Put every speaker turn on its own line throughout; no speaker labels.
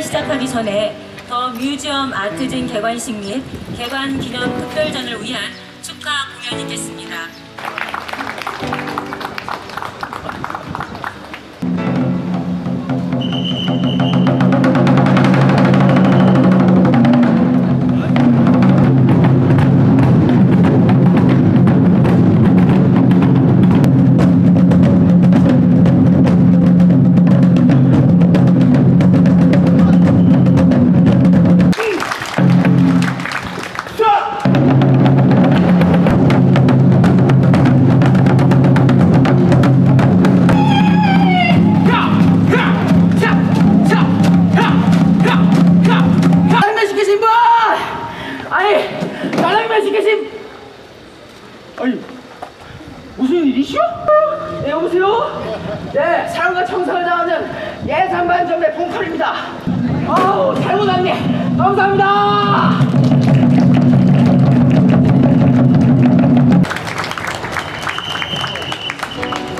행사를 시작하기 전에 더 뮤지엄 아트진 개관식 및 개관 기념 특별전을 위한 축하 공연이 있겠습니다.
아니, 무슨 일이시오? 네, 여보세요? 네, 사랑과 청소를 다하는 예산 만점의 봉칼입니다. 아우, 잘못 왔네. 감사합니다.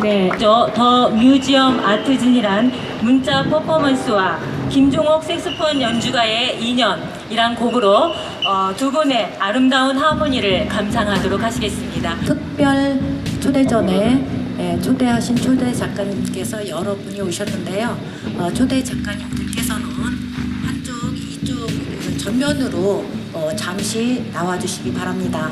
네, 저 더 뮤지엄 아트진이란 문자 퍼포먼스와 김종옥 색소폰 연주가의 인연 이란 곡으로 어, 두 분의 아름다운 하모니를 감상하도록 하시겠습니다.
특별 초대전에 예, 초대하신 초대 작가님께서 여러 분이 오셨는데요. 어, 초대 작가님들께서는 한쪽, 이쪽 그 전면으로 어, 잠시 나와주시기 바랍니다.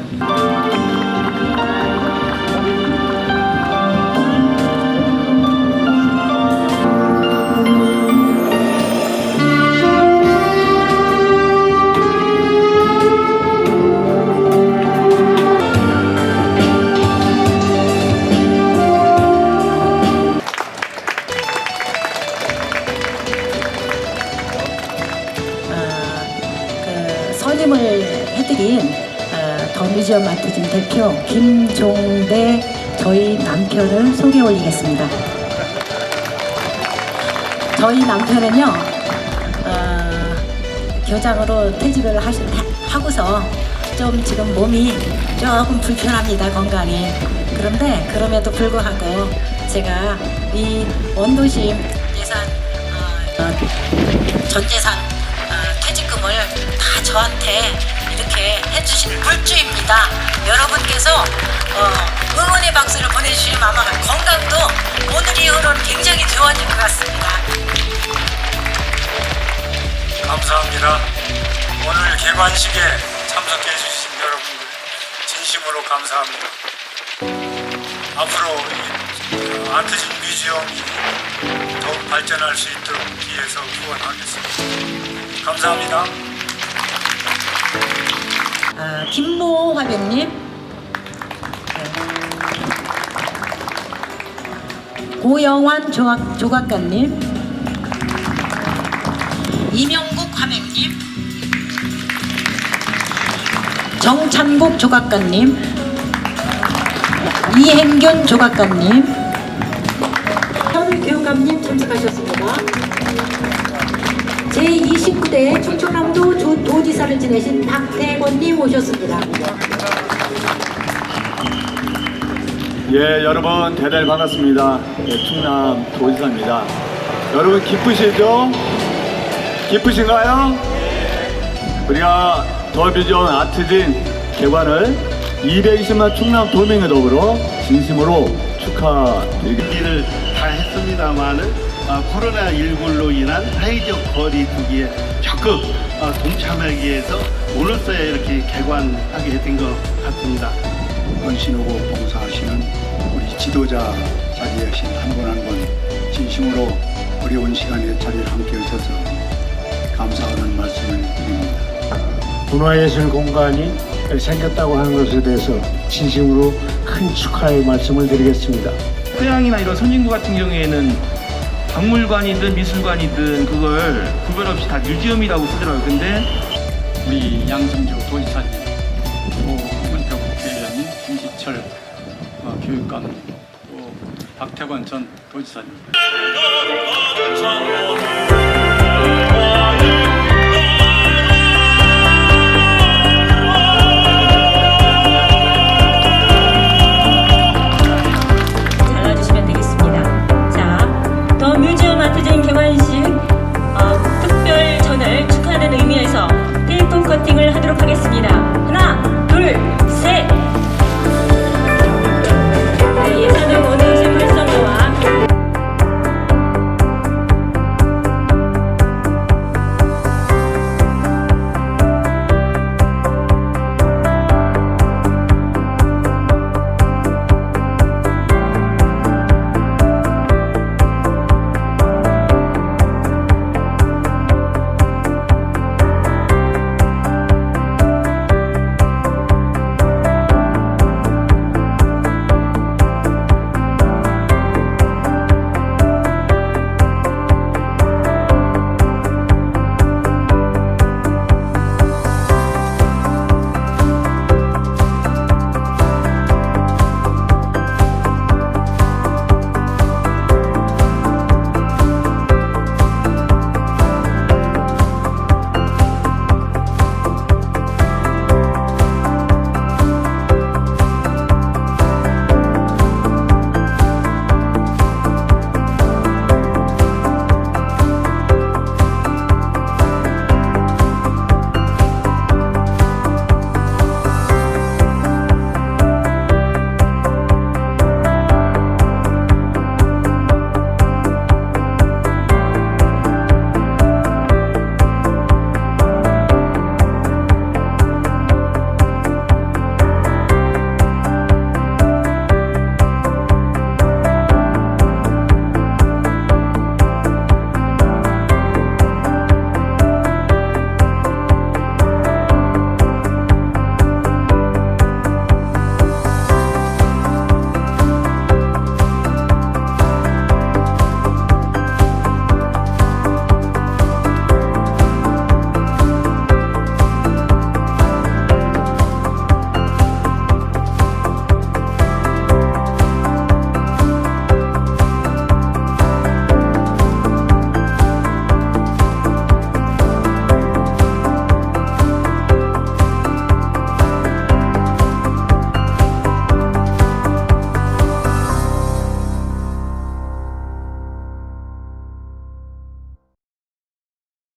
더 뮤지엄 아트진 대표 김종대 저희 남편을 소개 올리겠습니다. 저희 남편은요 어, 교장으로 퇴직을 하시, 하고서 좀 지금 몸이 조금 불편합니다 건강이 그런데 그럼에도 불구하고 제가 이 원도심 예산 어, 어, 전재산 어, 퇴직금을 다 저한테 이렇게 해주신 굴주입니다. 여러분께서 어, 응원의 박수를 보내주시면 아마 건강도 오늘 이후로는 굉장히 좋아질 것 같습니다.
감사합니다. 오늘 개관식에 참석해 주신 여러분들 진심으로 감사합니다. 앞으로 이 아트진 뮤지엄이 더욱 발전할 수 있도록 뒤에서 후원하겠습니다. 감사합니다.
아, 김모 화병님, 고영환 조각, 조각가님, 이명국 화병님, 정찬국 조각가님, 이행균 조각가님, 현교감님 참석하셨습니다. 제29대 충청남도 조- 도지사를 지내신 박태권님 오셨습니다.
예, 여러분 대단히 반갑습니다. 예, 충남 도지사입니다. 여러분 기쁘시죠? 기쁘신가요? 우리가 더비전 아트진 개관을 220만 충남 도민과 더불어 진심으로 축하드리겠습니다.
준비를 다 했습니다만은 아, 코로나19로 인한 사회적 거리 두기에 적극 아, 동참하기 위해서 오늘서야 이렇게 개관하게 된 것 같습니다.
헌신하고 봉사하시는 우리 지도자 자리에 계신 한 분 한 분 진심으로 어려운 시간에 자리를 함께 해주셔서 감사하는 말씀을 드립니다.
문화예술 공간이 생겼다고 하는 것에 대해서 진심으로 큰 축하의 말씀을 드리겠습니다.
서양이나 이런 선진국 같은 경우에는 박물관이든 미술관이든 그걸 구별 없이 다 뮤지엄이라고 쓰더라고요. 근데
우리 양성주 도지사님, 또 문표 국회의원님, 김지철 어, 교육감, 또 박태관 전 도지사님.